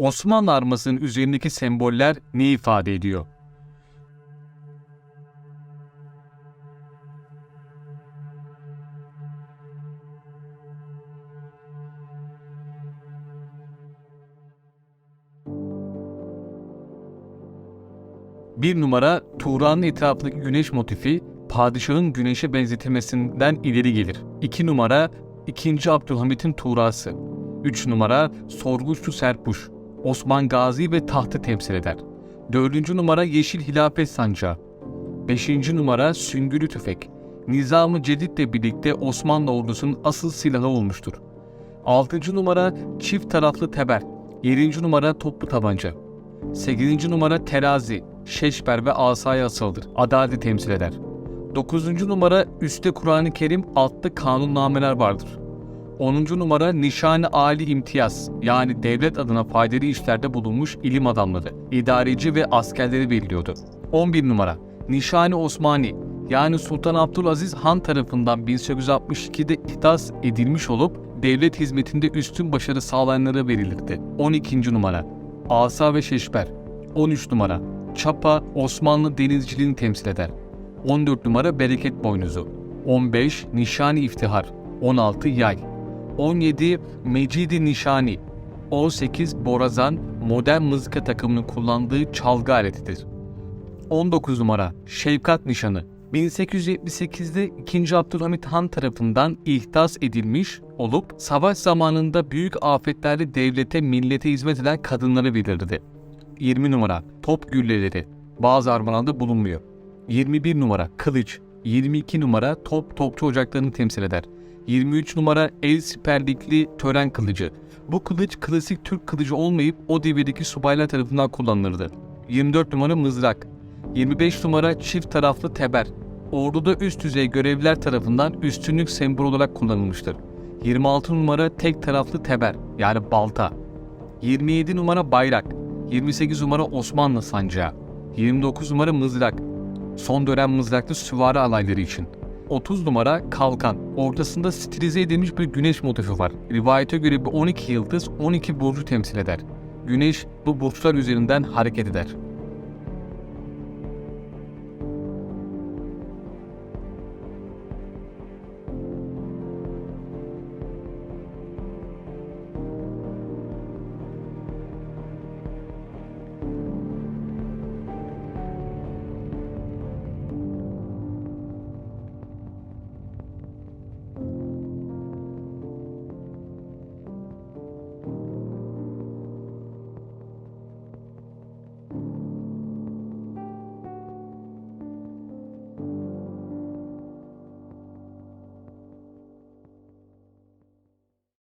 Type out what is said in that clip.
Osmanlı armasının üzerindeki semboller ne ifade ediyor? Bir numara Tuğra'nın etrafındaki güneş motifi padişahın güneşe benzetilmesinden ileri gelir. İki numara 2. Abdülhamit'in Tuğrası. 3 numara Sorguçlu Serpuş. Osman Gazi ve tahtı temsil eder. 4. numara Yeşil Hilafet Sancağı. 5. numara Süngülü Tüfek. Nizam-ı Cedid'le birlikte Osmanlı ordusunun asıl silahı olmuştur. 6. numara Çift Taraflı Teber. 7. numara Toplu Tabanca. 8. numara terazi, şeşber ve asaya asıldır. Adaleti temsil eder. 9. numara üstte Kur'an-ı Kerim, altta kanunnameler vardır. 10. numara nişane Ali imtiyaz yani devlet adına faydalı işlerde bulunmuş ilim adamları, idareci ve askerleri belirliyordu. 11 numara Nişane Osmani yani Sultan Abdülaziz Han tarafından 1862'de ihdas edilmiş olup devlet hizmetinde üstün başarı sağlayanlara verilirdi. 12. numara Asa ve Şeşber 13 numara Çapa Osmanlı denizciliğini temsil eder. 14 numara Bereket Boynuzu 15 Nişani İftihar 16 Yay 17 Mecidi Nişani 18 Borazan modern mızıka takımının kullandığı çalgı aletidir. 19 numara Şevkat Nişanı 1878'de 2. Abdülhamit Han tarafından ihdas edilmiş olup savaş zamanında büyük afetlerde devlete millete hizmet eden kadınları bildirirdi. 20 numara Top gülleleri bazı armalarda bulunmuyor. 21 numara Kılıç 22 numara Top topçu ocaklarını temsil eder. 23 numara el siperlikli tören kılıcı. Bu kılıç klasik Türk kılıcı olmayıp o devirdeki subaylar tarafından kullanılırdı. 24 numara mızrak. 25 numara çift taraflı teber. Orduda üst düzey görevliler tarafından üstünlük sembolü olarak kullanılmıştır. 26 numara tek taraflı teber yani balta. 27 numara bayrak. 28 numara Osmanlı sancağı. 29 numara mızrak. Son dönem mızraklı süvari alayları için. 30 numara kalkan. Ortasında stilize edilmiş bir güneş motifi var. Rivayete göre bu 12 yıldız 12 burcu temsil eder. Güneş bu burçlar üzerinden hareket eder.